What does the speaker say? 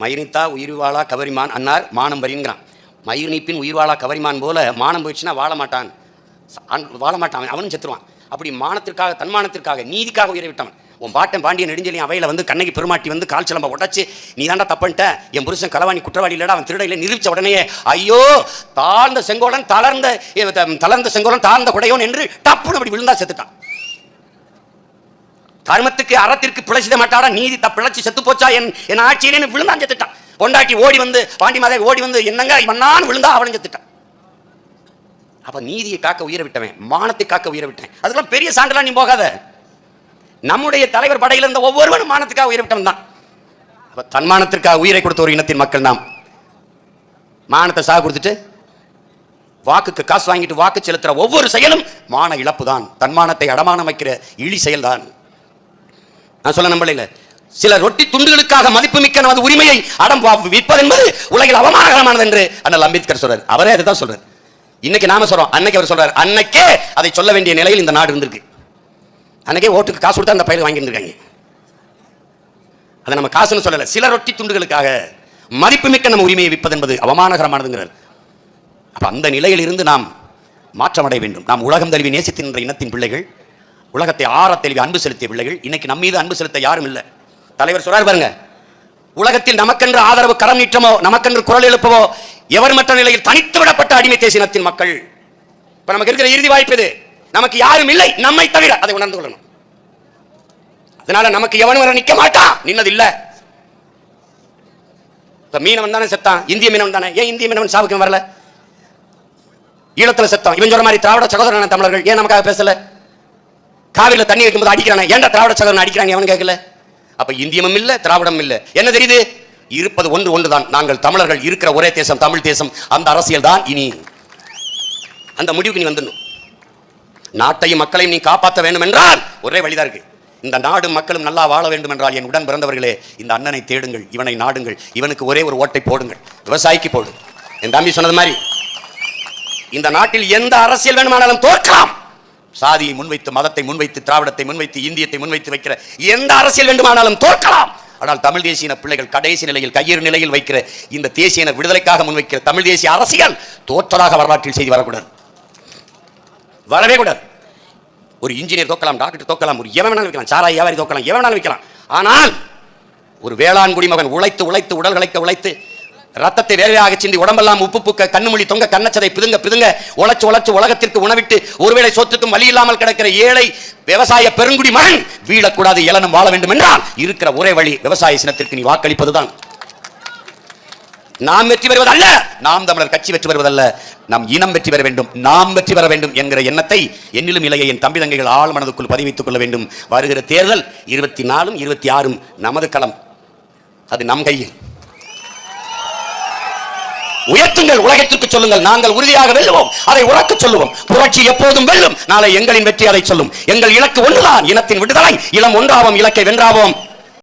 மயிரித்தா உயிர்வாளா கவரிமான் அன்னார் மானம் வரிங்கிறான் மயிர் நீப்பின் உயிர்வாளா கவரிமான் போல மானம் போயிடுச்சுன்னா வாழ மாட்டான். ஆண் வாழ மாட்டான் அவன் அவனும் செத்துருவான். அப்படி மானத்திற்காக தன்மானத்திற்காக நீதிக்காக உயிரை விட்டவன். உன் பாட்டன் பாண்டிய நெடுஞ்செலியும் அவையில் வந்து கண்ணகி பெருமாட்டி வந்து கால் சிலம்ப உடச்சு நீ தாண்டா தப்பன்ட்ட? என் புருஷன் களவாணி குற்றவாளி இல்லடா அவன் திருட இல்லை நிரூபிச்ச உடனே ஐயோ தாழ்ந்த செங்கோடன் தளர்ந்த த- தளர்ந்த செங்கோடன் தாழ்ந்த குடையோன் என்று டப்புன்னு அப்படி விழுந்தா செத்துட்டான். கர்மத்துக்கு அறத்திற்கு பிழைச்சிட மாட்டாடா நீதி த பிழைச்சி செத்து போச்சா? என் என் ஆட்சியிலே விழுந்தான் செத்துட்டான். பொண்டாட்டி ஓடி வந்து பாண்டி மாதேவி ஓடி வந்து என்னங்க இவன்னான்னு விழுந்தா அவனும் செத்துட்டான். அப்ப நீதியை காக்க உயிரை விட்டவன் மானத்தை காக்க உயிரை விட்டேன் அதுக்கெல்லாம் பெரிய சான்றலாம் நீ போகாத. நம்முடைய தலைவர் படையில் இருந்த ஒவ்வொருவனும் மானத்துக்காக உயிரை விட்டவன் தான். அப்ப தன்மானத்திற்காக உயிரை கொடுத்த ஒரு இனத்தின் மக்கள் நாம். மானத்தை சாக கொடுத்துட்டு வாக்குக்கு காசு வாங்கிட்டு வாக்கு செலுத்துற ஒவ்வொரு செயலும் மான இழப்பு தான் தன்மானத்தை அடமானம் வைக்கிற இழி செயல்தான். நான் சொல்ல நம்பல சில ரொட்டி துண்டுகளுக்காக மதிப்புமிக்க நமது உரிமையை அடம் விற்பது என்பது உலகில் அவமானகரமானது என்று அண்ணல் அம்பேத்கர் சொல்றார். அவரே அதை தான் சொல்றார். இன்னைக்கு நாம சொல்றோம். அன்னைக்கு அவர் சொல்றாரு. அன்னைக்கே அதை சொல்ல வேண்டிய நிலையில் இந்த நாடு இருந்திருக்கு. அன்னைக்கே ஓட்டுக்கு காசு கொடுத்தா அந்த பயிர் வாங்கியிருந்திருக்காங்க அதை நம்ம காசுன்னு சொல்லல. சில ரொட்டி துண்டுகளுக்காக மதிப்புமிக்க நம்ம உரிமையை விற்பது என்பது அவமானகரமானதுங்கிறார். அப்ப அந்த நிலையில் இருந்து நாம் மாற்றமடைய வேண்டும். நாம் உலகம் தழுவி நேசித்தின்ற இனத்தின் பிள்ளைகள் உலகத்தை ஆற தெளிவி அன்பு செலுத்திய பிள்ளைகள் இன்னைக்கு நம்ம மீது அன்பு செலுத்த யாரும் இல்லை. தலைவர் சொல்றாரு பாருங்க உலகத்தில் நமக்கென்று ஆதரவு கரம் நீட்டமோ நமக்கென்று குரல் எழுப்பவோ எவர் மற்ற நிலையில் தனித்து விடப்பட்ட அடிமை தேசினத்தின் மக்கள். இப்ப நமக்கு இருக்கிற இறுதி வாய்ப்பு இது. நமக்கு யாரும் இல்லை நம்மை தவிர அதை உணர்ந்து கொள்ளணும். அதனால நமக்கு எவனும் வர நிக்க மாட்டான் நின்னது இல்ல. இப்ப மீனவன் தானே செத்தான் இந்திய மீனவன் தானே ஏன் இந்திய மீனவன் சாவுக்கு வரல? ஈழத்துல செத்தான் இவன் சொல்ற மாதிரி திராவிட சகோதரன தமிழர்கள் ஏன் நமக்காக பேசல? காவிரியில் தண்ணி வைக்கும்போது அடிக்கிறானே ஏன்டா திராவிட சகோதரன் அடிக்கிறாங்க எவன் கேட்கல? அப்போ இந்தியமும் இல்லை திராவிடம் இல்லை. என்ன தெரியுது? இருப்பது ஒன்று ஒன்று தான் நாங்கள் தமிழர்கள் இருக்கிற ஒரே தேசம் தமிழ் தேசம் அந்த அரசியல் தான் இனி. அந்த முடிவுக்கு நீ வந்துடணும். நாட்டையும் மக்களையும் நீ காப்பாற்ற வேண்டும் என்றால் ஒரே வழிதான் இருக்கு. இந்த நாடு மக்களும் நல்லா வாழ வேண்டும் என்றால் என் உடன் பிறந்தவர்களே இந்த அண்ணனை தேடுங்கள் இவனை நாடுங்கள் இவனுக்கு ஒரே ஒரு ஓட்டை போடுங்கள். விவசாயிக்கு போடு. என் தம்பி சொன்னது மாதிரி இந்த நாட்டில் எந்த அரசியல் வேணுமானாலும் தோற்கலாம். சாதியை முன்வைத்து மதத்தை முன்வைத்து திராவிடத்தை முன்வைத்து இந்தியத்தை முன்வைத்து வைக்கிற எந்த அரசியல் வேண்டுமானாலும் தோற்கலாம். ஆனால் தமிழ் தேசிய பிள்ளைகள் கடைசி நிலையில் கையிறு நிலையில் வைக்கிற இந்த தேசிய விடுதலைக்காக முன்வைக்கிற தமிழ் தேசிய அரசியல் தோற்றதாக வரலாற்றில் செய்தி வரக்கூடாது. வரவே கூடாது. ஒரு இன்ஜினியர் தோக்கலாம் டாக்டர் தோக்கலாம் ஒரு எவனாலும் வைக்கலாம் சாராய் வியாபாரி தோக்கலாம் எவனாலும் வைக்கலாம். ஆனால் ஒரு வேளாண் குடிமகன் உழைத்து உழைத்து உடல் உழைத்து ரத்தத்தை வேலையாக சிந்தி உடம்பெல்லாம் உப்பு புக்க கண்ணுமொழி தொங்க கண்ணச்சதை பிதுங்க பிதுங்க உழைச்சு உழைச்சு உலகத்திற்கு உணவிட்டு ஒருவேளை சொத்துக்கும் வழி இல்லாமல் கிடக்கிற ஏழை விவசாய பெருங்குடி மகன் வீழக்கூடாது இளனம் வாழ வேண்டும் என்றால் இருக்கிற ஒரே வழி விவசாய சினத்திற்கு நீ வாக்களிப்பதுதான். நாம் வெற்றி பெறுவதல்ல நாம் தமிழர் கட்சி வெற்றி பெறுவதல்ல நம் இனம் வெற்றி பெற வேண்டும் நாம் வெற்றி பெற வேண்டும் என்கிற எண்ணத்தை என்னிலும் இல்லையே என் தம்பி தங்கைகள் ஆள் மனதுக்குள் பதிவித்துக் கொள்ள வேண்டும். வருகிற தேர்தல் இருபத்தி நாலும் இருபத்தி ஆறும் நமது களம். அது நம் கையில். உயர்த்துங்கள் உலகத்திற்கு சொல்லுங்கள். நாங்கள் உறுதியாக வெல்லுவோம் அதை உறக்க சொல்லுவோம். புரட்சி எப்போதும் வெல்லும் நாளை எங்களின் வெற்றி அதை சொல்லும். எங்கள் இலக்கு ஒன்றுதான் இனத்தின் விடுதலை. இளம் ஒன்றாவோம் இலக்கை வென்றாவோம்.